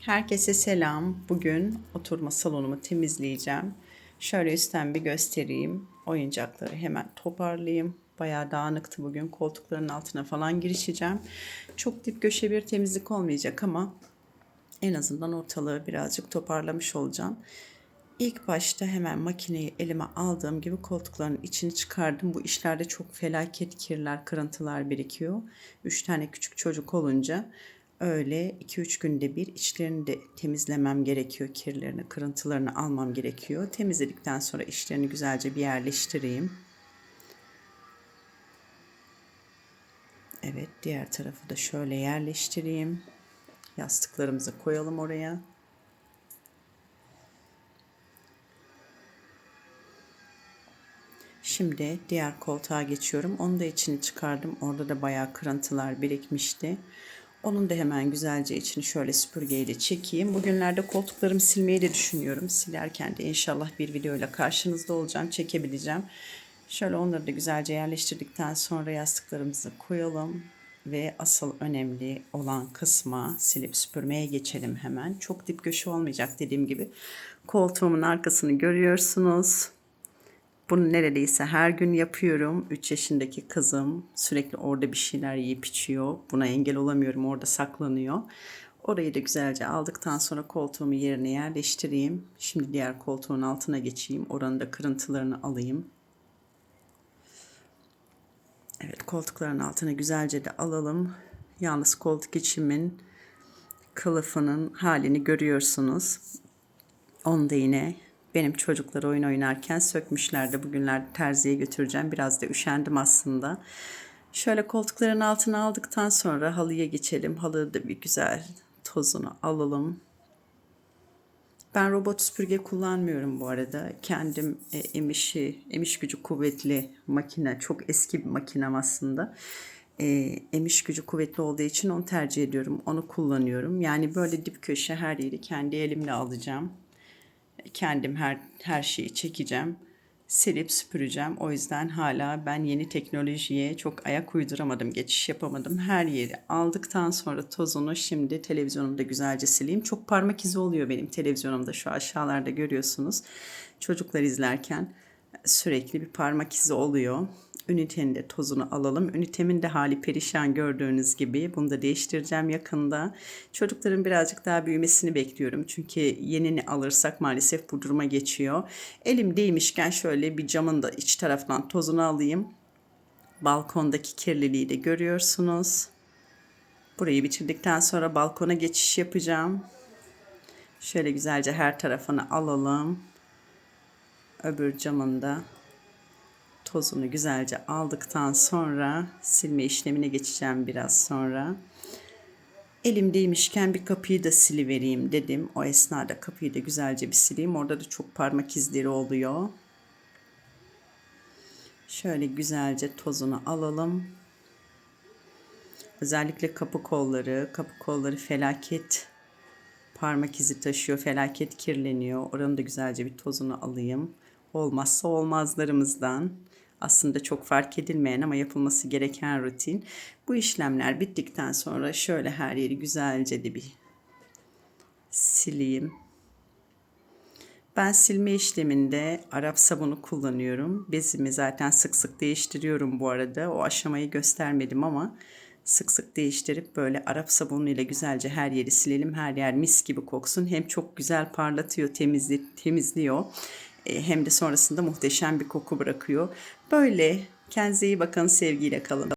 Herkese selam. Bugün oturma salonumu temizleyeceğim. Şöyle üstten bir göstereyim. Oyuncakları hemen toparlayayım. Bayağı dağınıktı bugün. Koltukların altına falan girişeceğim. Çok dip köşe bir temizlik olmayacak ama en azından ortalığı birazcık toparlamış olacağım. İlk başta hemen makineyi elime aldığım gibi koltukların içini çıkardım. Bu işlerde çok felaket kirler, kırıntılar birikiyor. Üç tane küçük çocuk olunca öyle 2-3 günde bir içlerini de temizlemem gerekiyor. Kirlerini, kırıntılarını almam gerekiyor. Temizledikten sonra içlerini güzelce bir yerleştireyim. Evet, diğer tarafı da şöyle yerleştireyim. Yastıklarımızı koyalım oraya. Şimdi diğer koltuğa geçiyorum. Onu da içini çıkardım. Orada da bayağı kırıntılar birikmişti. Onun da hemen güzelce içini şöyle süpürgeyle çekeyim. Bugünlerde koltuklarımı silmeyi de düşünüyorum. Silerken de inşallah bir videoyla karşınızda olacağım. Çekebileceğim. Şöyle onları da güzelce yerleştirdikten sonra yastıklarımızı koyalım. Ve asıl önemli olan kısma silip süpürmeye geçelim hemen. Çok dip köşe olmayacak dediğim gibi. Koltuğumun arkasını görüyorsunuz. Bunu neredeyse her gün yapıyorum. 3 yaşındaki kızım sürekli orada bir şeyler yiyip içiyor. Buna engel olamıyorum. Orada saklanıyor. Orayı da güzelce aldıktan sonra koltuğumu yerine yerleştireyim. Şimdi diğer koltuğun altına geçeyim. Oranın da kırıntılarını alayım. Evet koltukların altına güzelce de alalım. Yalnız koltuk içimin kılıfının halini görüyorsunuz. Onu da yine benim çocuklar oyun oynarken sökmüşlerdi. Bugünlerde terziye götüreceğim. Biraz da üşendim aslında. Şöyle koltukların altına aldıktan sonra halıya geçelim. Halıda da bir güzel tozunu alalım. Ben robot süpürge kullanmıyorum bu arada. Kendim e, emişi, emiş gücü kuvvetli makine, çok eski bir makinem aslında. E, emiş gücü kuvvetli olduğu için onu tercih ediyorum. Onu kullanıyorum. Yani böyle dip köşe her yeri kendi elimle alacağım. Kendim her her şeyi çekeceğim. Silip süpüreceğim. O yüzden hala ben yeni teknolojiye çok ayak uyduramadım, geçiş yapamadım. Her yeri aldıktan sonra tozunu şimdi televizyonumda güzelce sileyim. Çok parmak izi oluyor benim televizyonumda şu aşağılarda görüyorsunuz. Çocuklar izlerken sürekli bir parmak izi oluyor. Ünitenin de tozunu alalım. Ünitemin de hali perişan gördüğünüz gibi. Bunu da değiştireceğim yakında. Çocukların birazcık daha büyümesini bekliyorum. Çünkü yenini alırsak maalesef bu duruma geçiyor. Elim değmişken şöyle bir camın da iç taraftan tozunu alayım. Balkondaki kirliliği de görüyorsunuz. Burayı bitirdikten sonra balkona geçiş yapacağım. Şöyle güzelce her tarafını alalım. Öbür camında tozunu güzelce aldıktan sonra silme işlemine geçeceğim biraz sonra. Elimdeymişken bir kapıyı da silivereyim dedim. O esnada kapıyı da güzelce bir sileyim. Orada da çok parmak izleri oluyor. Şöyle güzelce tozunu alalım. Özellikle kapı kolları, kapı kolları felaket parmak izi taşıyor, felaket kirleniyor. Oranın da güzelce bir tozunu alayım. Olmazsa olmazlarımızdan aslında çok fark edilmeyen ama yapılması gereken rutin. Bu işlemler bittikten sonra şöyle her yeri güzelce de bir sileyim. Ben silme işleminde Arap sabunu kullanıyorum. Bezimi zaten sık sık değiştiriyorum bu arada. O aşamayı göstermedim ama sık sık değiştirip böyle Arap sabunu ile güzelce her yeri silelim. Her yer mis gibi koksun. Hem çok güzel parlatıyor, temizli, temizliyor. E, hem de sonrasında muhteşem bir koku bırakıyor. Böyle kendinize iyi bakın, sevgiyle kalın.